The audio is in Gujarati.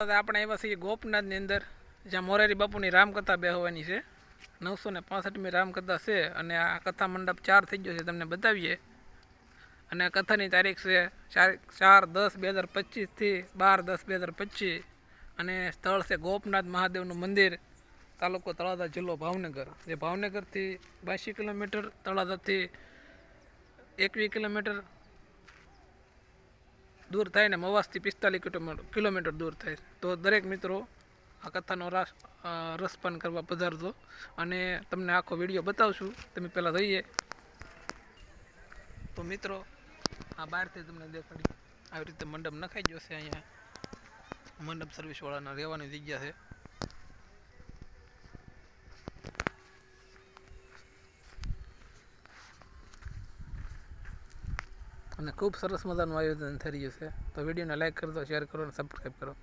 આપણે આવ્યા છીએ ગોપનાથની અંદર, જ્યાં મોરારી બાપુની રામકથા બેહવાની છે. નવસો ને પાસઠમી રામકથા છે અને આ કથા મંડપ ચાર થઈ ગયો છે, તમને બતાવીએ. અને આ કથાની તારીખ છે ચાર ચાર દસ બે હજાર પચીસથી બાર દસ બે હજાર પચીસ. અને સ્થળ છે ગોપનાથ મહાદેવનું મંદિર, તાલુકો તળાજા જિલ્લો ભાવનગર. જે ભાવનગરથી બાસી કિલોમીટર, તળાજાથી એકવીસ કિલોમીટર દૂર થાય ને મવાસથી પિસ્તાલીસ કિલોમીટર દૂર થાય. તો દરેક મિત્રો આ કથાનો રાસ રસપાન કરવા પધારજો. અને તમને આખો વીડિયો બતાવશું. તમે પહેલાં જોઈએ તો મિત્રો, આ બહારથી તમને દેખાડી. આવી રીતે મંડપ નખાઈ ગયો છે અહીંયા. મંડપ સર્વિસવાળાના રહેવાની જગ્યા છે. અને ખૂબ સરસ મજાનું આયોજન થઈ રહ્યું છે. તો વિડીયોને લાઇક કરજો શેર કરો અને સબસ્ક્રાઈબ કરો.